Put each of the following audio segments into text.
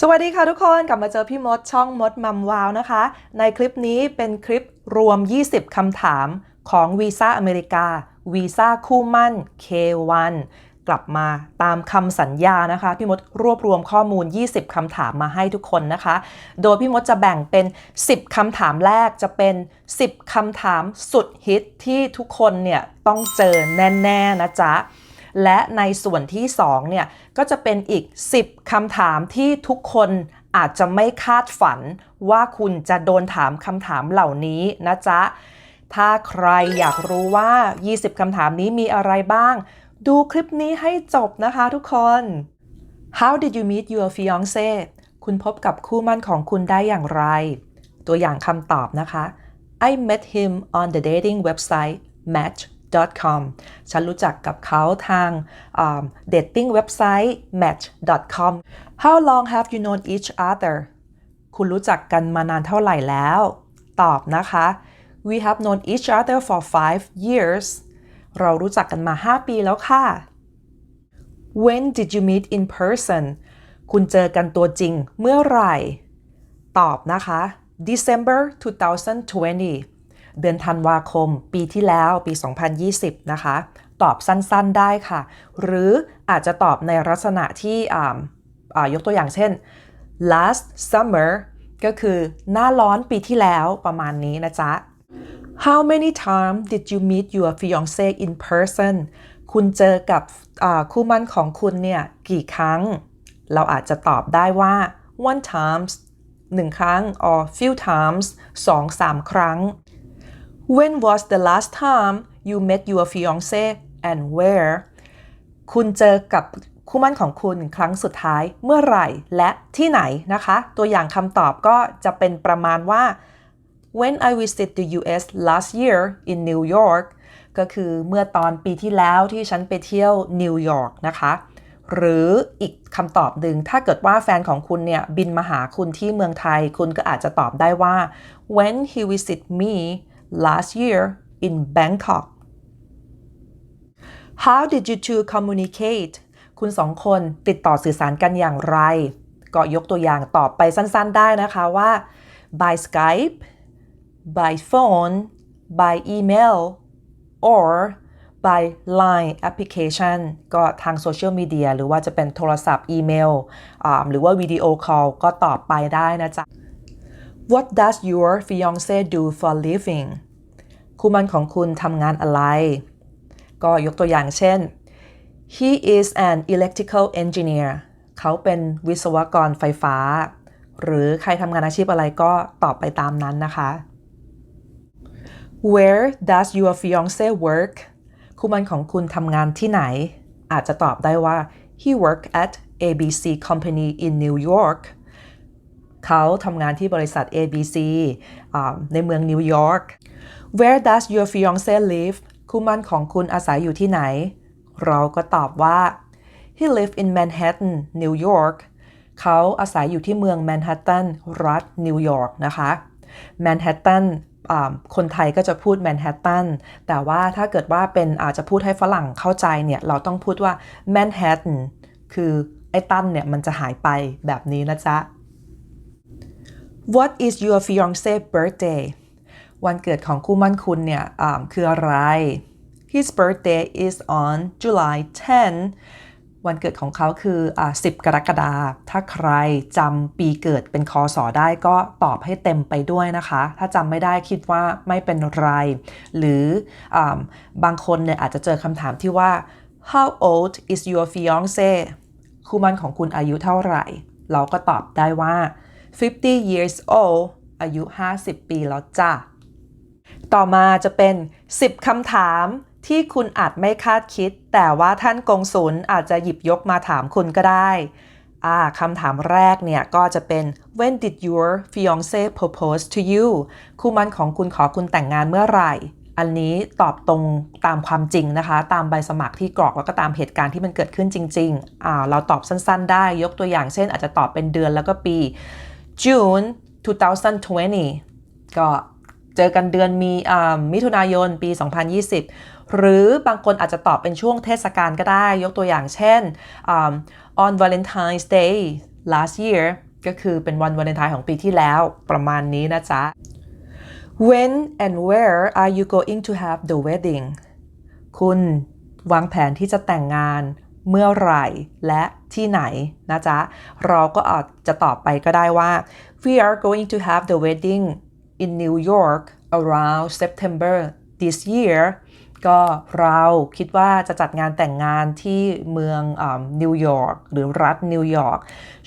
สวัสดีค่ะทุกคนกลับมาเจอพี่มดช่องมดมัมวาวนะคะ ในคลิปนี้เป็นคลิปรวม 20คำถามของวีซ่าอเมริกาวีซ่าคู่มั่น K1 กลับมาตามคำสัญญานะคะ พี่มดรวบรวมข้อมูล 20คำถามมาให้ทุกคนนะคะ โดยพี่มดจะแบ่งเป็น 10คำถามแรกจะเป็น 10คำถามสุดฮิตที่ทุกคนเนี่ยต้องเจอแน่ ๆ นะจ๊ะ และในส่วนที่2เนี่ยก็จะเป็นอีก 10คำถามที่ทุกคนอาจจะไม่คาดฝันว่าคุณจะโดนถามคำถามเหล่านี้นะจ๊ะ ถ้าใครอยากรู้ว่า 20คำถามนี้มีอะไรบ้าง ดูคลิปนี้ให้จบนะคะทุกคน How did you meet your fiance คุณพบกับคู่มั่นของคุณได้อย่างไร ตัวอย่างคำตอบนะคะ I met him on the dating website Match. match.com ฉันรู้จักกับเขาทาง dating เว็บไซต์ match.com How long have you known each other คุณรู้จักกันมานานเท่าไหร่แล้ว ตอบนะคะ We have known each other for five years เรารู้จักกันมา 5 ปีแล้วค่ะ When did you meet in person คุณเจอกันตัวจริงเมื่อไหร่ ตอบนะคะ December 2020 เดือนธันวาคม ปีที่แล้วปี 2020 นะคะ ตอบสั้นๆได้ค่ะ หรืออาจจะตอบในลักษณะที่อ่ายกตัวอย่างเช่น last summer ก็คือหน้าร้อนปีที่แล้วประมาณนี้นะจ๊ะ How many times did you meet your fiance in person คุณเจอกับคู่มั่นของคุณเนี่ยกี่ครั้ง เราอาจจะตอบได้ว่า one times หนึ่งครั้ง or few times สองสามครั้ง When was the last time you met your fiance and where คุณเจอกับคู่มั่นของคุณครั้งสุดท้ายเมื่อไหร่และที่ไหนนะคะ ตัวอย่างคำตอบก็จะเป็นประมาณว่า When I visited the US last year in New York ก็คือเมื่อตอนปีที่แล้วที่ฉันไปเที่ยวนิวยอร์กนะคะ หรืออีกคำตอบหนึ่งถ้าเกิดว่าแฟนของคุณเนี่ยบินมาหาคุณที่เมืองไทย คุณก็อาจจะตอบได้ว่า when he visited me last year in Bangkok How did you two communicate คุณสองคนติดต่อสื่อสารกันอย่างไร ก็ยกตัวอย่างตอบไปสั้นๆได้นะคะว่า by Skype by phone by email or by Line application ก็ทางโซเชียลมีเดียหรือว่าจะเป็นโทรศัพท์อีเมล หรือว่าวิดีโอคอลก็ตอบไปได้นะจ๊ะ What does your fiance do for living คู่มันของคุณทำงานอะไร ก็ยกตัวอย่างเช่น He is an electrical engineer เขาเป็นวิศวกรไฟฟ้า หรือใครทำงานอาชีพอะไรก็ตอบไปตามนั้นนะคะ Where does your fiance work คู่มันของคุณทำงานที่ไหน อาจจะตอบได้ว่า he work at ABC company in New York เขาทำงานที่บริษัท ABC ในเมืองนิวยอร์ก Where does your fiance live คู่มั่นของคุณอาศัยอยู่ที่ไหน เราก็ตอบว่า he live in Manhattan New York เขาอาศัยอยู่ที่เมืองแมนฮัตตันรัฐนิวยอร์กนะคะแมนฮัตตันคนไทยก็จะพูดแมนฮัตตันแต่ว่าถ้าเกิดว่าเป็นอาจจะพูดให้ฝรั่งเข้าใจเนี่ย เราต้องพูดว่าแมนฮัตตันคือไอ้ตันเนี่ย มันจะหายไปแบบนี้นะจ๊ะ What is your fiance birthday วันเกิดของคู่มั่นคุณเนี่ยคืออะไร His birthday is on July 10 วันเกิดของเขาคืออ10 กรกฎาคม ถ้าใครจำปีเกิดเป็นคอสอได้ก็ตอบให้เต็มไปด้วยนะคะ ถ้าจำไม่ได้คิดว่าไม่เป็นไร หรืออบางคนเนี่ยอาจจะเจอคำถามที่ว่า How old is your fiance คู่มั่นของคุณอายุเท่าไหร่ เราก็ตอบได้ว่า 50 years old อายุ 50 ปีแล้วจ้ะ ต่อมาจะเป็น 10คำถามที่คุณอาจไม่คาดคิด แต่ว่าท่านกงสุลอาจจะหยิบยกมาถามคุณก็ได้อ่าคำถามแรกเนี่ยก็จะเป็น when did your fiance propose to you คู่มันของคุณขอคุณแต่งงานเมื่อไหร่ อันนี้ตอบตรงตามความจริงนะคะ ตามใบสมัครที่กรอกแล้วก็ตามเหตุการณ์ที่มันเกิดขึ้นจริงๆอ่าเราตอบสั้นๆได้ยกตัวอย่างเช่น อาจจะตอบเป็นเดือนแล้วก็ปี June 2020 ก็เจอกันเดือนมีมิถุนายนปี 2020 หรือบางคนอาจจะตอบเป็นช่วงเทศกาลก็ได้ ยกตัวอย่างเช่น um, on Valentine's Day last year ก็คือเป็นวันวาเลนไทน์ของปีที่แล้วประมาณนี้นะจ๊ะ When and where are you going to have the wedding คุณวางแผนที่จะแต่งงาน เมื่อไหร่และที่ไหนนะจ๊ะ เราก็อาจจะตอบไปก็ได้ว่า we are going to have the wedding in New York around September this year ก็เราคิดว่าจะจัดงานแต่งงานที่เมืองนิวยอร์กหรือรัฐนิวยอร์ก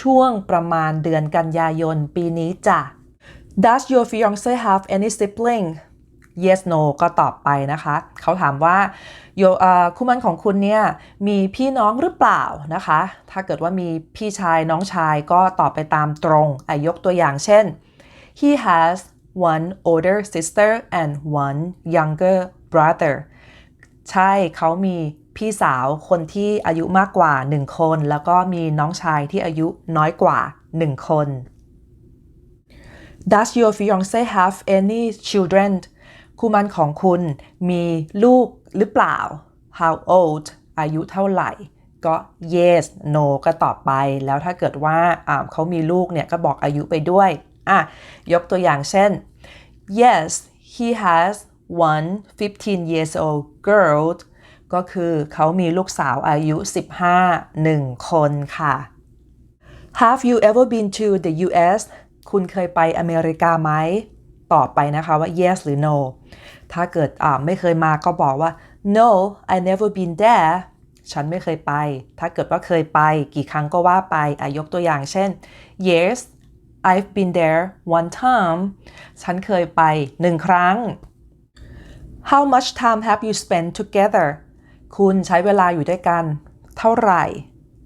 ช่วงประมาณเดือนกันยายนปีนี้จ้ะ Does your fiance have any sibling yes no ก็ตอบไปนะคะ เขาถามว่าโยคู่มั่นของคุณเนี่ยมีพี่น้องหรือเปล่านะคะ ถ้าเกิดว่ามีพี่ชายน้องชายก็ตอบไปตามตรงอายกตัวอย่างเช่น he has one older sister and one younger brother ใช่เขามีพี่สาวคนที่อายุมากกว่า 1 คน แล้วก็มีน้องชายที่อายุน้อยกว่า 1 คน Does your fiance have any children คู่มั่นของคุณมีลูกหรือเปล่า How old อายุเท่าไหร่ ก็ yes no ก็ตอบไป แล้วถ้าเกิดว่าเขามีลูกเนี่ยก็บอกอายุไปด้วยอะยกตัวอย่างเช่น yes he has one 15 years old girl ก็คือเขามีลูกสาวอายุ 15 1 คนค่ะ Have you ever been to the US คุณเคยไปอเมริกาไหม ตอบไปนะคะว่า yes หรือ no ถ้าเกิดไม่เคยมาก็บอกว่า no I never been there ฉันไม่เคยไป ถ้าเกิดว่าเคยไปกี่ครั้งก็ว่าไปอายกตัวอย่างเช่น yes I've been there one time ฉันเคยไปหนึ่งครั้ง How much time have you spent together คุณใช้เวลาอยู่ด้วยกัน เท่าไหร่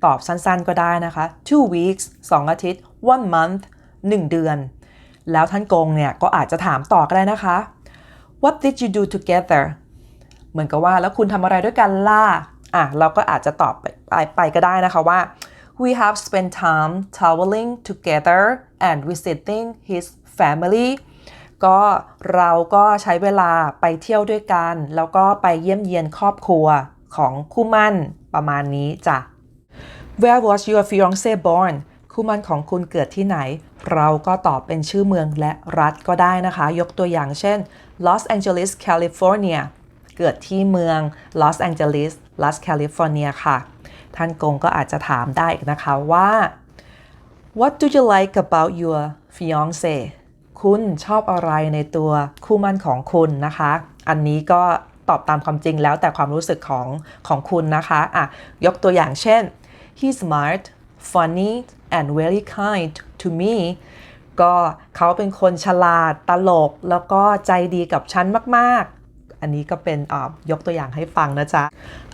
ตอบสั้นๆก็ได้นะคะ two weeks 2 อาทิตย์ one month 1 เดือน แล้วท่านกงเนี่ยก็อาจจะถามต่อก็ได้นะคะ What did you do together เหมือนกับว่าแล้วคุณทำอะไรด้วยกันล่ะอะเราก็อาจจะตอบไปไปก็ได้นะคะว่า we have spent time traveling together and visiting his family ก็เราก็ใช้เวลาไปเที่ยวด้วยกัน แล้วก็ไปเยี่ยมเยียนครอบครัวของคู่มั่นประมาณนี้จ้ะ Where was your fiance born คู่มั่นของคุณเกิดที่ไหน เราก็ตอบเป็นชื่อเมืองและรัฐก็ได้นะคะ ยกตัวอย่างเช่น Los Angeles California เกิดที่เมือง Los Angeles Los California ค่ะ ท่านกงก็อาจจะถามได้นะคะว่า What do you like about your fiance คุณชอบอะไรในตัวคู่มั่นของคุณนะคะ อันนี้ก็ตอบตามความจริงแล้วแต่ความรู้สึกของของคุณนะคะ อะ ยกตัวอย่างเช่น he's smart funny and very kind to me ก็เขาเป็นคนฉลาดตลก แล้วก็ใจดีกับฉันมากๆ อันนี้ก็เป็นยกตัวอย่างให้ฟังนะจ๊ะ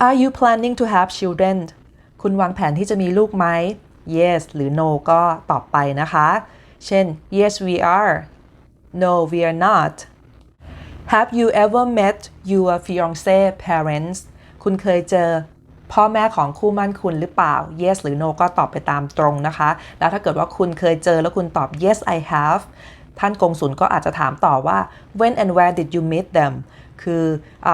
Are you planning to have children คุณวางแผนที่จะมีลูกไหม Yes หรือ No ก็ตอบไปนะคะ เช่น Yes we are No we are not Have you ever met your fiance parents คุณเคยเจอ พ่อแม่ของคู่มั่นคุณหรือเปล่า yes หรือ no ก็ตอบไปตามตรงนะคะ แล้วถ้าเกิดว่าคุณเคยเจอแล้วคุณตอบ yes I have ท่านกงสุลก็อาจจะถามต่อว่า when and where did you meet them คืออ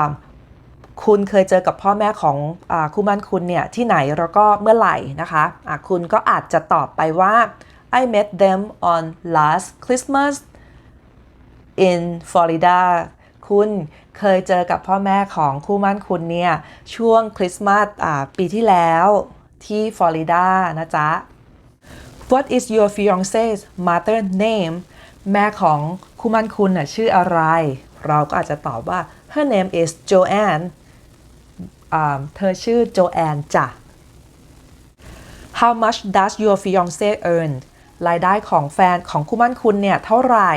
คุณเคยเจอกับพ่อแม่ของอคู่มั่นคุณเนี่ย ที่ไหนแล้วก็เมื่อไหร่นะคะะคุณก็อาจจะตอบไปว่า I met them on last Christmas in Florida คุณเคยเจอกับพ่อแม่ของคู่มั่นคุณเนี่ย ช่วงคริสต์มาสปีที่แล้วที่ฟลอริดานะจ๊ะ What is your fiance's mother name แม่ของคู่มั่นคุณน่ะชื่ออะไร เราก็อาจจะตอบว่า her name is Joanne เธอชื่อ Joanne จ้ะ How much does your fiance earn รายได้ของแฟนของคู่มั่นคุณเนี่ยเท่าไหร่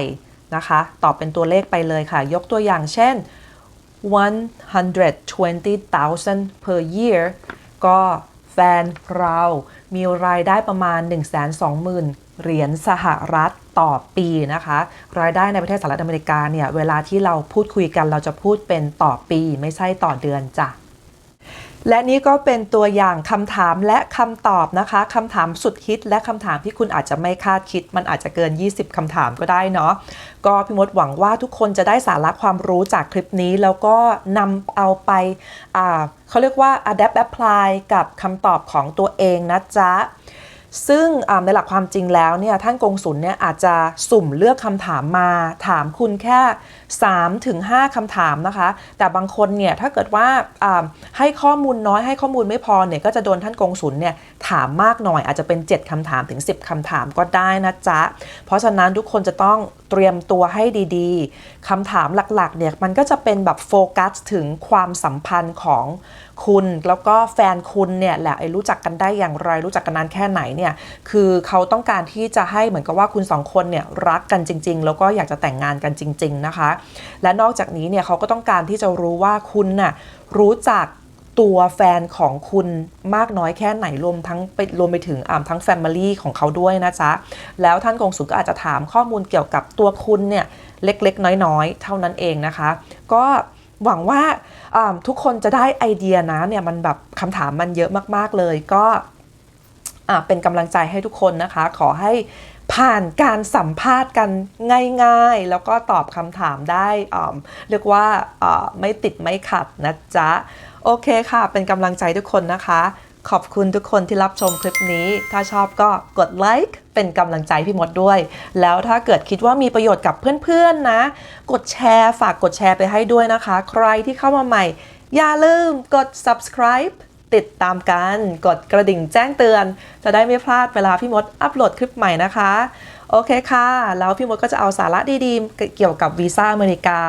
นะคะ ตอบเป็นตัวเลขไปเลยค่ะ ยกตัวอย่างเช่น 120,000 per year ก็แฟนเรามีรายได้ประมาณ 120,000 เหรียญสหรัฐต่อปีนะคะ รายได้ในประเทศสหรัฐอเมริกาเนี่ย เวลาที่เราพูดคุยกันเราจะพูดเป็นต่อปีไม่ใช่ต่อเดือนจ้ะ และนี่ก็เป็นตัวอย่างคำถามและคำตอบนะคะคำถามสุดฮิต และคำถามที่คุณอาจจะไม่คาดคิด มันอาจจะเกิน 20 คำถามก็ได้เนาะก็พี่มดหวังว่าทุกคนจะได้สาระความรู้จากคลิปนี้ แล้วก็นำเอาไปเขาเรียกว่า adapt apply กับคำตอบของตัวเองนะจ๊ะ ซึ่งในหลักความจริงแล้วเนี่ยท่านกงสุลเนี่ยอาจจะสุ่มเลือกคำถามมาถามคุณแค่3ถึง5คำถามนะคะ แต่บางคนเนี่ยถ้าเกิดว่าให้ข้อมูลน้อยให้ข้อมูลไม่พอเนี่ยก็จะโดนท่านกงสุลเนี่ยถามมากหน่อยอาจจะเป็น 7คำถามถึง 10คำถามก็ได้นะจ๊ะ เพราะฉะนั้นทุกคนจะต้องเตรียมตัวให้ดีๆคำถามหลักๆเนี่ยมันก็จะเป็นแบบโฟกัสถึงความสัมพันธ์ของคุณ แล้วก็แฟนคุณเนี่ยแหละรู้จักกันได้อย่างไรรู้จักกันนานแค่ไหนเนี่ยคือเขาต้องการที่จะให้เหมือนกับว่าคุณสองคนเนี่ยรักกันจริง ๆ แล้วก็อยากจะแต่งงานกันจริง ๆนะคะ และนอกจากนี้เนี่ยเขาก็ต้องการที่จะรู้ว่าคุณน่ะรู้จักตัวแฟนของคุณมากน้อยแค่ไหนรวมทั้งไปรวมไปถึงอ่าทั้งแฟมิลี่ของเขาด้วยนะจ๊ะ แล้วท่านกงสุลก็อาจจะถามข้อมูลเกี่ยวกับตัวคุณเนี่ยเล็กๆ น้อยๆ เท่านั้นเองนะคะ ก็หวังว่าทุกคนจะได้ไอเดียนะเนี่ยมันแบบคำถามมันเยอะมากๆเลยก็ เป็นกำลังใจให้ทุกคนนะคะ ขอให้ผ่านการสัมภาษณ์กันง่ายๆ แล้วก็ตอบคำถามได้เรียกว่าไม่ติดไม่ขัดนะจ๊ะ โอเคค่ะ เป็นกำลังใจทุกคนนะคะ ขอบคุณทุกคนที่รับชมคลิปนี้ ถ้าชอบก็กดไลค์เป็นกำลังใจพี่มดด้วย แล้วถ้าเกิดคิดว่ามีประโยชน์กับเพื่อนๆนะ กดแชร์ฝากกดแชร์ไปให้ด้วยนะคะ ใครที่เข้ามาใหม่ อย่าลืมกด subscribe ติดตามกันกดกระดิ่งแจ้งเตือน จะได้ไม่พลาดเวลาพี่มดอัปโหลดคลิปใหม่นะคะ โอเคค่ะ แล้วพี่มดก็จะเอาสาระดีๆ เกี่ยวกับวีซ่าอเมริกา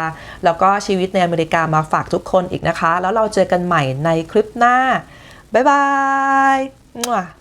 แล้วก็ชีวิตในอเมริกามาฝากทุกคนอีกนะคะ แล้วเราเจอกันใหม่ในคลิปหน้า บ๊ายบาย